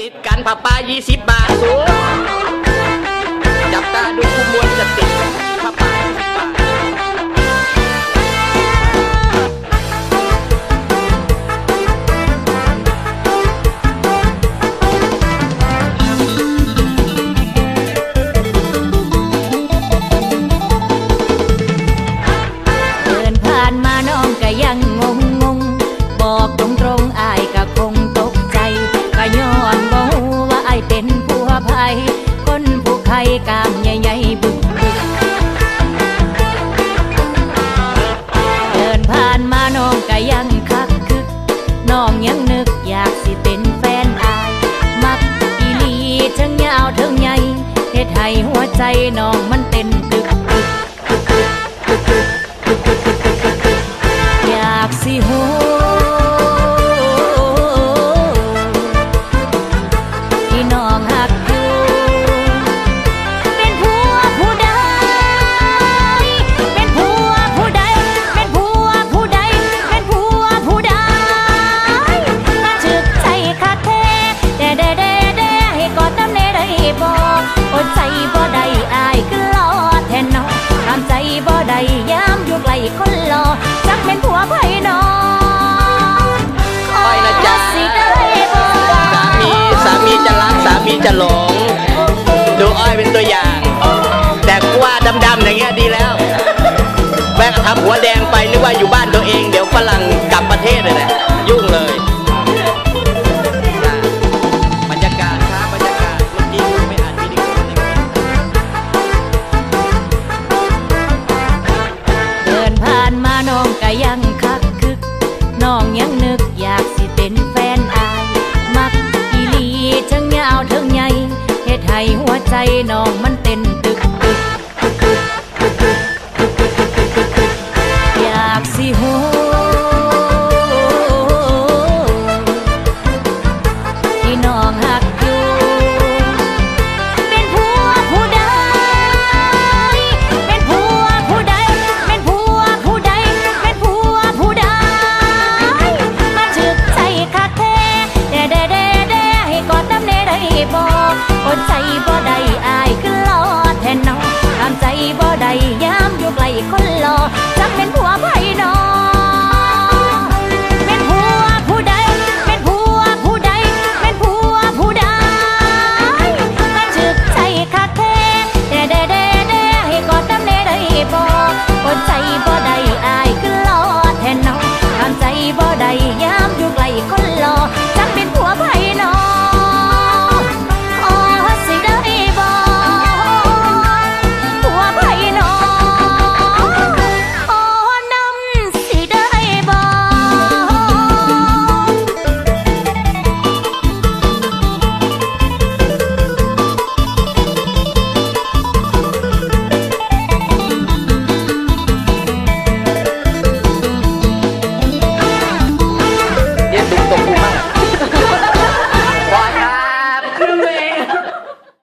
ติดกันผ้าป่า20 บาทสูงจับตาดูผู้มวนจะติด กามใหญ่ๆบึกบึกเดินผ่านมาน้องก็ยังคักคึก น้องยังนึกอยากสิเป็นแฟนอาย มักอีลีทั้งยาวทั้งใหญ่เฮ็ดให้หัวใจน้องมันเต้นตึก จะรักสามีจะหลง ดูอ้อยเป็นตัวอย่าง แต่กูว่าดำๆอย่างเงี้ยดีแล้วแม่งทำหัวแดงไปนึกว่าอยู่บ้านตัวเอง เดี๋ยวฝรั่งกลับประเทศเลยแหละยุ่งเลยบรรยากาศครับบรรยากาศเมื่อกี้ไม่อ่านวิดีโอเลยเดินผ่านมาน้องก็ยังคักคึกน้องยังนึก เฮ็ดให้หัวใจน้องมัน